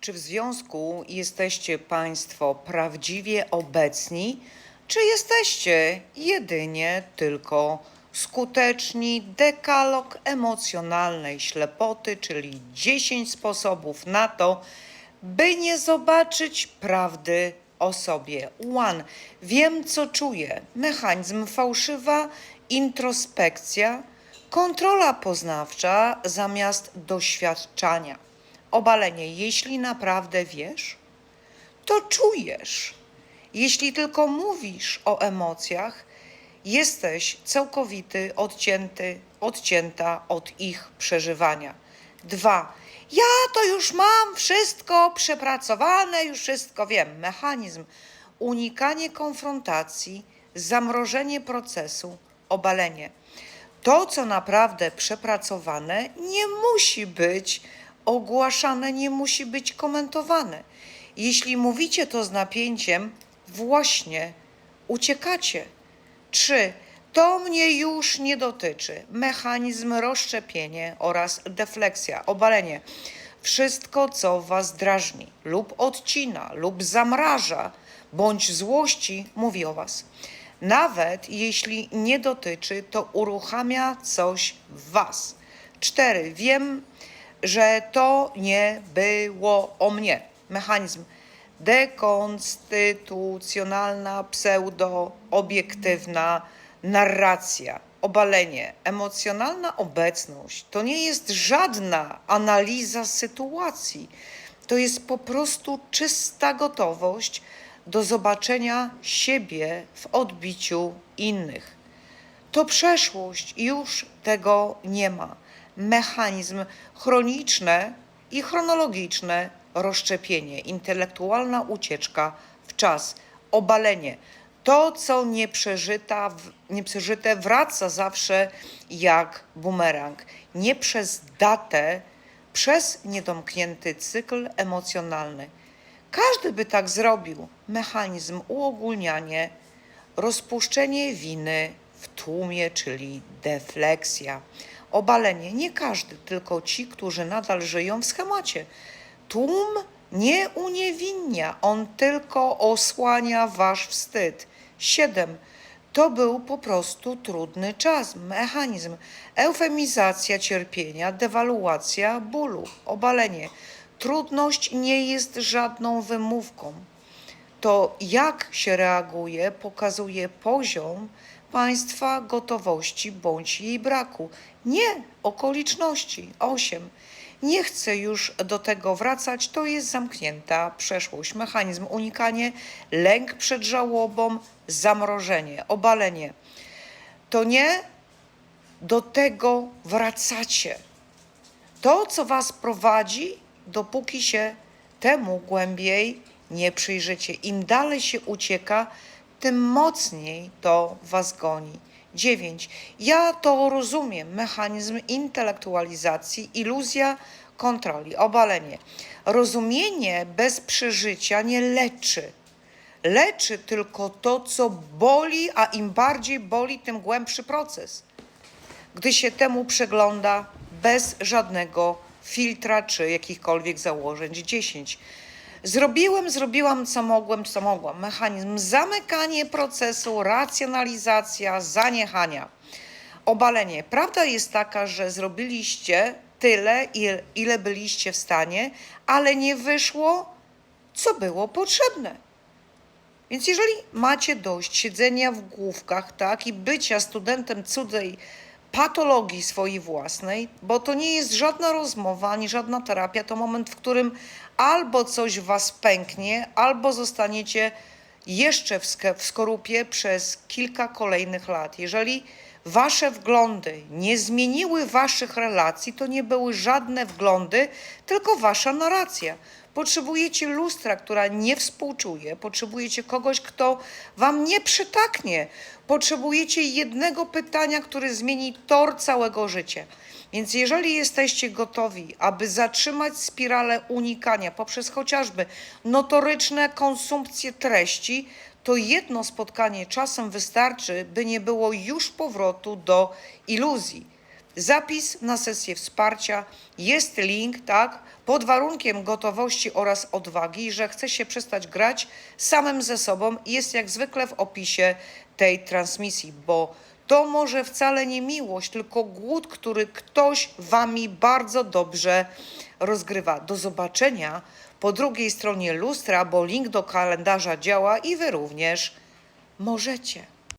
Czy w związku jesteście Państwo prawdziwie obecni, czy jesteście jedynie tylko skuteczni? Dekalog emocjonalnej ślepoty, czyli 10 sposobów na to, by nie zobaczyć prawdy o sobie. One. Wiem, co czuję. Mechanizm fałszywa, introspekcja, kontrola poznawcza zamiast doświadczania. Obalenie. Jeśli naprawdę wiesz, to czujesz. Jeśli tylko mówisz o emocjach, jesteś całkowity, odcięty, odcięta od ich przeżywania. Dwa. Ja to już mam wszystko przepracowane, już wszystko wiem. Mechanizm. Unikanie konfrontacji, zamrożenie procesu, obalenie. To, co naprawdę przepracowane, nie musi być ogłaszane, nie musi być komentowane. Jeśli mówicie to z napięciem, właśnie uciekacie. Trzy. To mnie już nie dotyczy. Mechanizm rozszczepienie oraz defleksja, obalenie. Wszystko, co was drażni lub odcina lub zamraża, bądź złości, mówi o was. Nawet jeśli nie dotyczy, to uruchamia coś w was. Cztery. Wiem, że to nie było o mnie. Mechanizm dekonstytucjonalna, pseudo-obiektywna narracja, obalenie, emocjonalna obecność to nie jest żadna analiza sytuacji. To jest po prostu czysta gotowość do zobaczenia siebie w odbiciu innych. To przeszłość, już tego nie ma. Mechanizm chroniczne i chronologiczne rozszczepienie, intelektualna ucieczka w czas, obalenie. To, co nieprzeżyta, nieprzeżyte, wraca zawsze jak bumerang. Nie przez datę, przez niedomknięty cykl emocjonalny. Każdy by tak zrobił. Mechanizm uogólnianie, rozpuszczenie winy w tłumie, czyli defleksja. Obalenie nie każdy, tylko ci, którzy nadal żyją w schemacie. Tłum nie uniewinnia, on tylko osłania wasz wstyd. 7. To był po prostu trudny czas, mechanizm, eufemizacja cierpienia, dewaluacja bólu, obalenie. Trudność nie jest żadną wymówką to jak się reaguje, pokazuje poziom państwa gotowości bądź jej braku, nie okoliczności. 8. Nie chcę już do tego wracać, to jest zamknięta przeszłość. Mechanizm unikanie, lęk przed żałobą, zamrożenie, obalenie. To nie do tego wracacie. To, co was prowadzi, dopóki się temu głębiej nie przyjrzycie. Im dalej się ucieka, tym mocniej to was goni. 9. Ja to rozumiem. Mechanizm intelektualizacji, iluzja kontroli, obalenie. Rozumienie bez przeżycia nie leczy. Leczy tylko to, co boli, a im bardziej boli, tym głębszy proces gdy się temu przegląda bez żadnego filtra czy jakichkolwiek założeń. 10. Zrobiłem, zrobiłam, co mogłem, co mogłam. Mechanizm zamykanie procesu, racjonalizacja, zaniechania, obalenie. Prawda jest taka, że zrobiliście tyle, ile- ile byliście w stanie, ale nie wyszło, co było potrzebne. Więc jeżeli macie dość siedzenia w główkach, tak, i bycia studentem cudzej patologii swojej własnej, bo to nie jest żadna rozmowa, ani żadna terapia, to moment, w którym albo coś was pęknie, albo zostaniecie jeszcze w skorupie przez kilka kolejnych lat. Jeżeli wasze wglądy nie zmieniły waszych relacji, to nie były żadne wglądy, tylko wasza narracja. Potrzebujecie lustra, która nie współczuje, potrzebujecie kogoś, kto wam nie przytaknie. Potrzebujecie jednego pytania, które zmieni tor całego życia. Więc jeżeli jesteście gotowi, aby zatrzymać spiralę unikania poprzez chociażby notoryczne konsumpcje treści, to jedno spotkanie czasem wystarczy, by nie było już powrotu do iluzji. Zapis na sesję wsparcia, jest link, tak, pod warunkiem gotowości oraz odwagi, że chce się przestać grać samym ze sobą, jest jak zwykle w opisie tej transmisji, bo to może wcale nie miłość, tylko głód, który ktoś wami bardzo dobrze rozgrywa. Do zobaczenia po drugiej stronie lustra, bo link do kalendarza działa i wy również możecie.